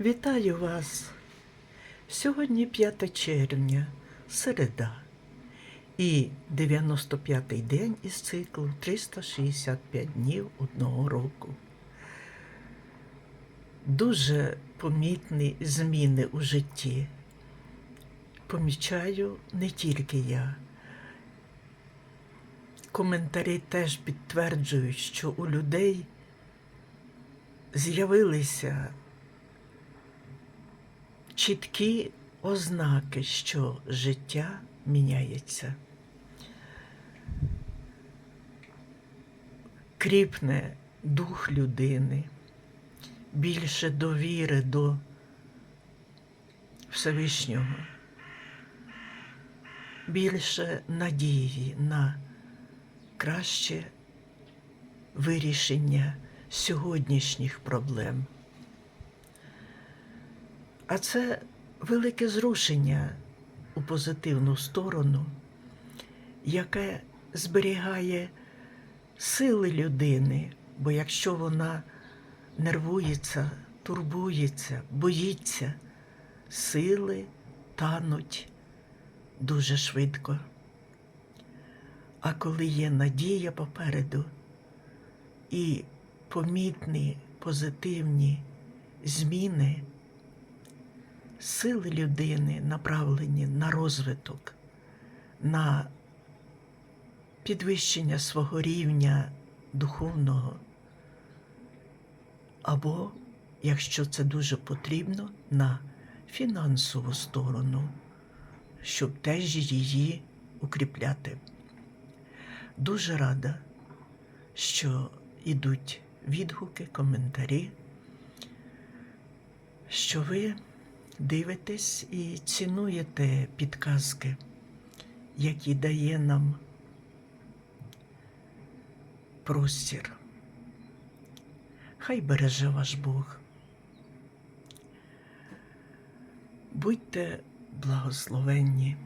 Вітаю вас! Сьогодні 5 червня, середа, і 95-й день із циклу 365 днів одного року. Дуже помітні зміни у житті. Помічаю не тільки я. Коментарі теж підтверджують, що у людей з'явилися чіткі ознаки, що життя міняється. Кріпне дух людини, більше довіри до Всевишнього, більше надії на краще вирішення сьогоднішніх проблем. А це велике зрушення у позитивну сторону, яке зберігає сили людини, бо якщо вона нервується, турбується, боїться, сили тануть дуже швидко. А коли є надія попереду і помітні позитивні зміни, сили людини направлені на розвиток, на підвищення свого рівня духовного, або, якщо це дуже потрібно, на фінансову сторону, щоб теж її укріпляти. Дуже рада, що йдуть відгуки, коментарі, що ви дивитесь і цінуєте підказки, які дає нам простір. Хай береже ваш Бог. Будьте благословенні.